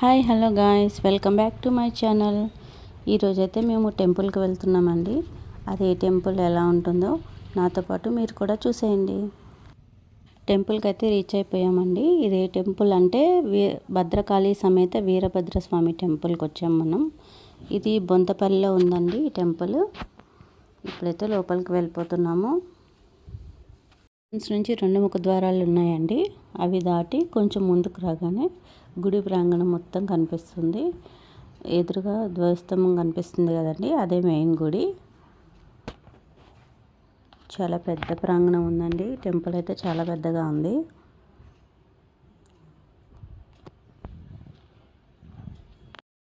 Hi hello guys. Welcome back to my channel. ఈరోజైతే మేము టెంపుల్కి వెళ్తున్నామండి. అది ఏ టెంపుల్ ఎలా ఉంటుందో నాతో పాటు మీరు కూడా చూసేయండి. టెంపుల్కి అయితే రీచ్ అయిపోయామండి. ఇది ఏ టెంపుల్ అంటే వీ భద్రకాళి సమేత వీరభద్రస్వామి టెంపుల్కి వచ్చాం మనం. ఇది బొంతపల్లిలో ఉందండి ఈ టెంపుల్. ఇప్పుడైతే లోపలికి వెళ్ళిపోతున్నాము. నుంచి రెండు ముఖ ద్వారాలు ఉన్నాయండి అవి దాటి కొంచెం ముందుకు రాగానే గుడి ప్రాంగణం మొత్తం కనిపిస్తుంది. ఎదురుగా ధ్వజస్తంభం కనిపిస్తుంది కదండి. అదే మెయిన్ గుడి. చాలా పెద్ద ప్రాంగణం ఉందండి. టెంపుల్ అయితే చాలా పెద్దగా ఉంది.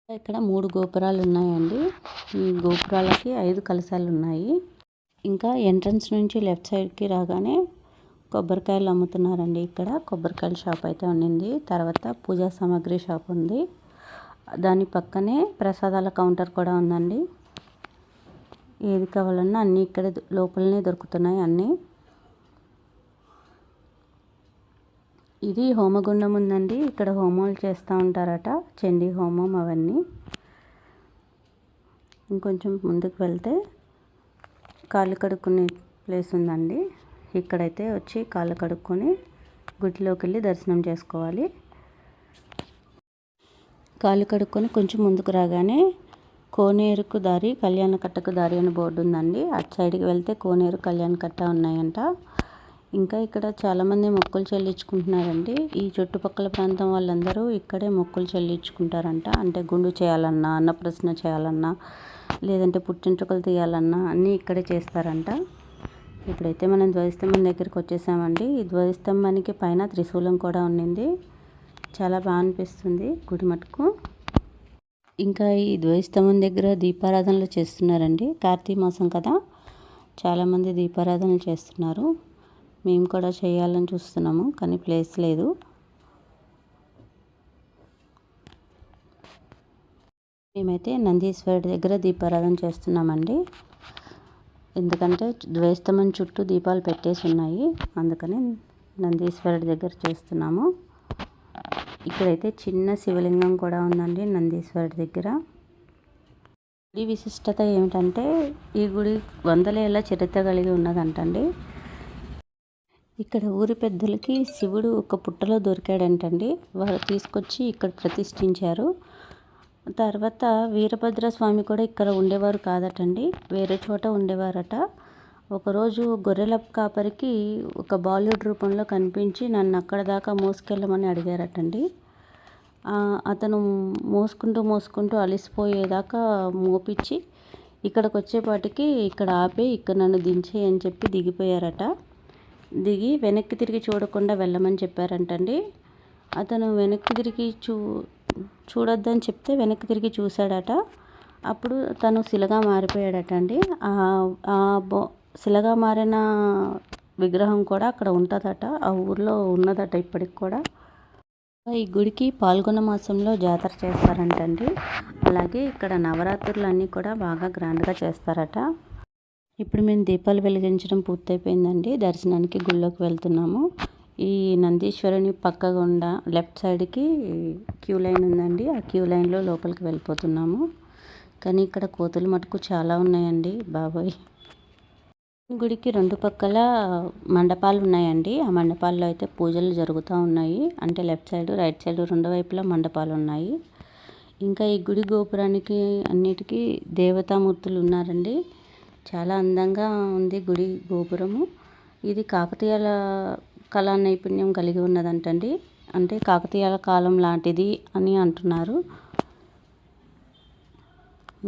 ఇక్కడ మూడు గోపురాలు ఉన్నాయండి. ఈ గోపురాలకి ఐదు కలశాలు ఉన్నాయి. ఇంకా ఎంట్రన్స్ నుంచి లెఫ్ట్ సైడ్కి రాగానే కొబ్బరికాయలు అమ్ముతున్నారండి ఇక్కడ. కొబ్బరికాయల షాప్ అయితే ఉండింది. తర్వాత పూజా సామాగ్రి షాప్ ఉంది. దాని పక్కనే ప్రసాదాల కౌంటర్ కూడా ఉందండి. ఏది కావాలన్నా అన్నీ ఇక్కడ లోపలనే దొరుకుతున్నాయి అన్నీ. ఇది హోమగుండం ఉందండి. ఇక్కడ హోమాలు చేస్తూ ఉంటారట. చండీ హోమం అవన్నీ. ఇంకొంచెం ముందుకు వెళ్తే కాళ్ళు కడుక్కునే ప్లేస్ ఉందండి. ఇక్కడైతే వచ్చి కాళ్ళు కడుక్కొని గుడిలోకి వెళ్ళి దర్శనం చేసుకోవాలి. కాళ్ళు కడుక్కొని కొంచెం ముందుకు రాగానే కోనేరుకు దారి కళ్యాణ కట్టకు దారి అని బోర్డు ఉందండి. అటు సైడ్కి వెళ్తే కోనేరు కళ్యాణ కట్ట ఉన్నాయంట. ఇంకా ఇక్కడ చాలామంది మొక్కులు చెల్లించుకుంటున్నారండి. ఈ చుట్టుపక్కల ప్రాంతం వాళ్ళందరూ ఇక్కడే మొక్కులు చెల్లించుకుంటారంట. అంటే గుండు చేయాలన్నా అన్నప్రసన చేయాలన్నా లేదంటే పుట్టింట్రుకలు తీయాలన్నా అన్నీ ఇక్కడే చేస్తారంట. ఇప్పుడైతే మనం ధ్వజస్తంభం దగ్గరికి వచ్చేసామండి. ఈ ధ్వజస్తంభానికి పైన త్రిశూలం కూడా ఉండింది చాలా బాగా అనిపిస్తుంది గుడి మటుకు. ఇంకా ఈ ధ్వజస్తంభం దగ్గర దీపారాధనలు చేస్తున్నారండి. కార్తీక మాసం కదా. చాలామంది దీపారాధనలు చేస్తున్నారు. మేము కూడా చేయాలని చూస్తున్నాము కానీ ప్లేస్ లేదు. మేమైతే నందీశ్వరుడి దగ్గర దీపారాధన చేస్తున్నామండి. ఎందుకంటే ద్వైస్తమం చుట్టూ దీపాలు పెట్టేసి ఉన్నాయి. అందుకని నందీశ్వరుడి దగ్గర చేస్తున్నాము. ఇక్కడైతే చిన్న శివలింగం కూడా ఉందండి నందీశ్వరుడి దగ్గర. గుడి విశిష్టత ఏమిటంటే ఈ గుడి వందలేళ్ళ చరిత్ర కలిగి ఉన్నదంటండి. ఇక్కడ ఊరి పెద్దలకి శివుడు ఒక పుట్టలో దొరికాడంటండి. వారు తీసుకొచ్చి ఇక్కడ ప్రతిష్ఠించారు. తర్వాత వీరభద్ర స్వామి కూడా ఇక్కడ ఉండేవారు కాదటండి. వేరే చోట ఉండేవారట. ఒకరోజు గొర్రెల కాపరికి ఒక బాలీవుడ్ రూపంలో కనిపించి నన్ను అక్కడ దాకా మోసుకెళ్ళమని అడిగారటండి. అతను మోసుకుంటూ మోసుకుంటూ అలసిపోయేదాకా మోపించి ఇక్కడికి వచ్చేపాటికి ఇక్కడ ఆపి ఇక్కడ నన్ను దించేయి అని చెప్పి దిగిపోయారట. దిగి వెనక్కి తిరిగి చూడకుండా వెళ్ళమని చెప్పారంటండి. అతను వెనక్కి తిరిగి చూ చూడొద్దని చెప్తే వెనక్కి తిరిగి చూశాడట. అప్పుడు తను శిలగా మారిపోయాడట అండి. ఆ బొ శిలగా మారిన విగ్రహం కూడా అక్కడ ఉంటుందట. ఆ ఊర్లో ఉన్నదట ఇప్పటికి కూడా. ఈ గుడికి పాల్గొన మాసంలో జాతర చేస్తారంటండి. అలాగే ఇక్కడ నవరాత్రులు అన్నీ కూడా బాగా గ్రాండ్గా చేస్తారట. ఇప్పుడు మేము దీపాలు వెలిగించడం పూర్తయిపోయిందండి. దర్శనానికి గుళ్ళోకి వెళ్తున్నాము. ఈ నందీశ్వరుని పక్క గుండా లెఫ్ట్ సైడ్కి క్యూ లైన్ ఉందండి. ఆ క్యూ లైన్లో లోపలికి వెళ్ళిపోతున్నాము. కానీ ఇక్కడ కోతులు మటుకు చాలా ఉన్నాయండి బాబాయ్. గుడికి రెండు పక్కల మండపాలు ఉన్నాయండి. ఆ మండపాల్లో అయితే పూజలు జరుగుతూ ఉన్నాయి. అంటే లెఫ్ట్ సైడ్ రైట్ సైడ్ రెండు వైపులా మండపాలు ఉన్నాయి. ఇంకా ఈ గుడి గోపురానికి అన్నిటికీ దేవతామూర్తులు ఉన్నారండి. చాలా అందంగా ఉంది గుడి గోపురము. ఇది కాకతీయాల కళా నైపుణ్యం కలిగి ఉన్నదంటండి. అంటే కాకతీయాల కాలం లాంటిది అని అంటున్నారు.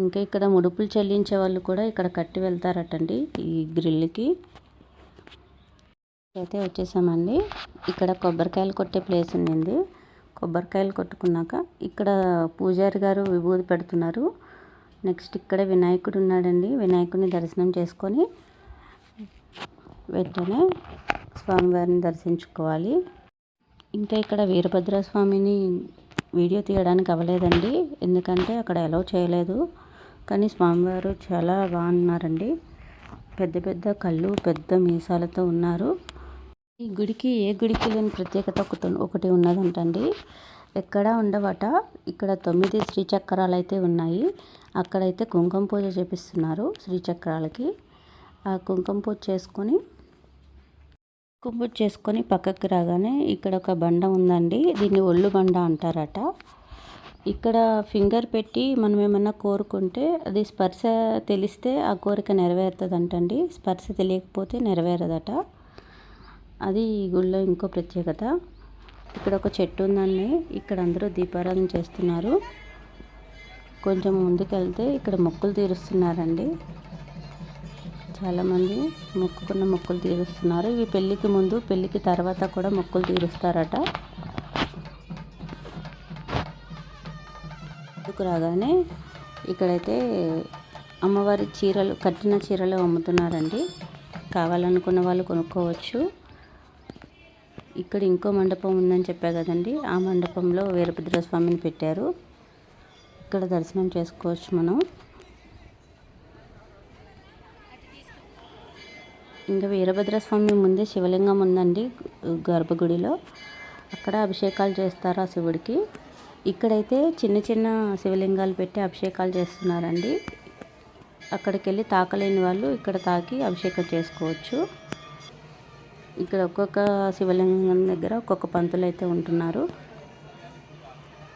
ఇంకా ఇక్కడ ముడుపులు చెల్లించే వాళ్ళు కూడా ఇక్కడ కట్టి వెళ్తారటండి ఈ గ్రిల్కి అయితే వచ్చేసామండి. ఇక్కడ కొబ్బరికాయలు కొట్టే ప్లేస్ ఉండింది. కొబ్బరికాయలు కొట్టుకున్నాక ఇక్కడ పూజారి గారు విభూతి పెడుతున్నారు. నెక్స్ట్ ఇక్కడ వినాయకుడు ఉన్నాడండి. వినాయకుడిని దర్శనం చేసుకొని వెంటనే స్వామివారిని దర్శించుకోవాలి. ఇంకా ఇక్కడ వీరభద్ర స్వామిని వీడియో తీయడానికి అవ్వలేదండి. ఎందుకంటే అక్కడ అలౌ చేయలేదు. కానీ స్వామివారు చాలా బాగున్నారండి పెద్ద పెద్ద కళ్ళు పెద్ద మీసాలతో ఉన్నారు. ఈ గుడికి ఏ గుడికి లేని ప్రత్యేకత ఒకటి ఉన్నదంటండి. ఎక్కడ ఉండవట. ఇక్కడ తొమ్మిది శ్రీచక్రాలు అయితే ఉన్నాయి. అక్కడైతే కుంకుమ పూజ చేపిస్తున్నారు శ్రీచక్రాలకి. ఆ కుంకుమ పూజ చేసుకొని కుంకుమ చేసుకొని పక్కకి రాగానే ఇక్కడ ఒక బండ ఉందండి. దీన్ని ఒళ్ళు బండ అంటారట. ఇక్కడ ఫింగర్ పెట్టి మనం ఏమన్నా కోరుకుంటే అది స్పర్శ తెలిస్తే ఆ కోరిక నెరవేరుతుందంటండి. స్పర్శ తెలియకపోతే నెరవేరదట. అది ఈ గుళ్ళో ఇంకో ప్రత్యేకత. ఇక్కడ ఒక చెట్టు ఉందండి. ఇక్కడ అందరూ దీపారాధన చేస్తున్నారు. కొంచెం ముందుకు వెళ్తే ఇక్కడ మొక్కులు తీరుస్తున్నారండి. చాలామంది మొక్కుకున్న మొక్కులు తీరుస్తున్నారు. ఇవి పెళ్ళికి ముందు పెళ్ళికి తర్వాత కూడా మొక్కులు తీరుస్తారట. ముందుకు రాగానే ఇక్కడైతే అమ్మవారి చీరలు కట్టిన చీరలు అమ్ముతున్నారండి. కావాలనుకున్న వాళ్ళు కొనుక్కోవచ్చు. ఇక్కడ ఇంకో మండపం ఉందని చెప్పా కదండి. ఆ మండపంలో వీరభద్ర స్వామిని పెట్టారు. ఇక్కడ దర్శనం చేసుకోవచ్చు మనం. ఇంకా వీరభద్ర స్వామి ముందే శివలింగం ఉందండి గర్భగుడిలో. అక్కడ అభిషేకాలు చేస్తారు ఆ శివుడికి. ఇక్కడైతే చిన్న చిన్న శివలింగాలు పెట్టి అభిషేకాలు చేస్తున్నారండి. అక్కడికి వెళ్ళి తాకలేని వాళ్ళు ఇక్కడ తాకి అభిషేకం చేసుకోవచ్చు. ఇక్కడ ఒక్కొక్క శివలింగం దగ్గర ఒక్కొక్క పంతులు అయితే ఉంటున్నారు.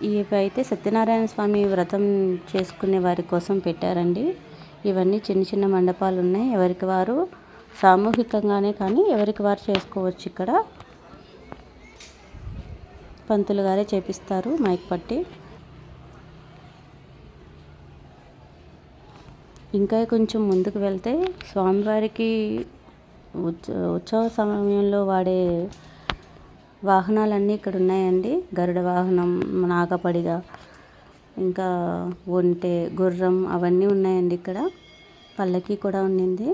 ఇవి అయితే సత్యనారాయణ స్వామి వ్రతం చేసుకునే వారి కోసం పెట్టారండి. ఇవన్నీ చిన్న చిన్న మండపాలు ఉన్నాయి. ఎవరికి వారు సామూహికంగానే కానీ ఎవరికి వారు చేసుకోవచ్చు ఇక్కడ. పంతులు గారే చేపిస్తారు మైక్ పట్టి. ఇంకా కొంచెం ముందుకు వెళ్తే స్వామివారికి ఉత్సవ సమయంలో వాడే వాహనాలన్నీ ఇక్కడ ఉన్నాయండి. గరుడ వాహనం నాగపడిగ ఇంకా ఒంటె గుర్రం అవన్నీ ఉన్నాయండి ఇక్కడ. పల్లకి కూడా ఉండింది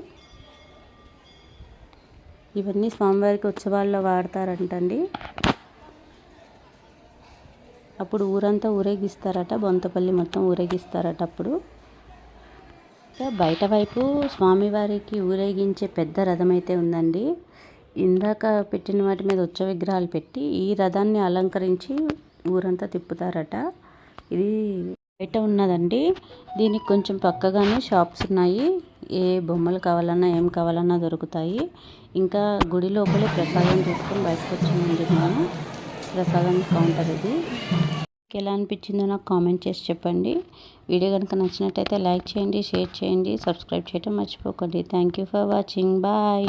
ఇవన్నీ స్వామివారికి ఉత్సవాల్లో వాడతారంటండి. అప్పుడు ఊరంతా ఊరేగిస్తారట బొంతపల్లి మొత్తం ఊరేగిస్తారట అప్పుడు. బయట వైపు స్వామివారికి ఊరేగించే పెద్ద రథం అయితే ఉందండి. ఇందాక పెట్టిన వాటి మీద ఉచ్చ విగ్రహాలు పెట్టి ఈ రథాన్ని అలంకరించి ఊరంతా తిప్పుతారట. ఇది బయట ఉన్నదండి? దీనికి కొంచెం పక్కగానే షాప్స్ ఉన్నాయి. ఏ బొమ్మలు కావాలన్నా ఏం కావాలన్నా దొరుకుతాయి. ఇంకా గుడి లోపలే ప్రసాదం తీసుకొని బయటకు వచ్చిందండి నేను. ప్రసాదం కౌంటర్ ఇది. ఎలా అనిపించిందో నాకు కామెంట్ చేసి చెప్పండి. వీడియో కనుక నచ్చినట్టయితే లైక్ చేయండి షేర్ చేయండి సబ్స్క్రైబ్ చేయడం మర్చిపోకండి. Thank you for watching. Bye.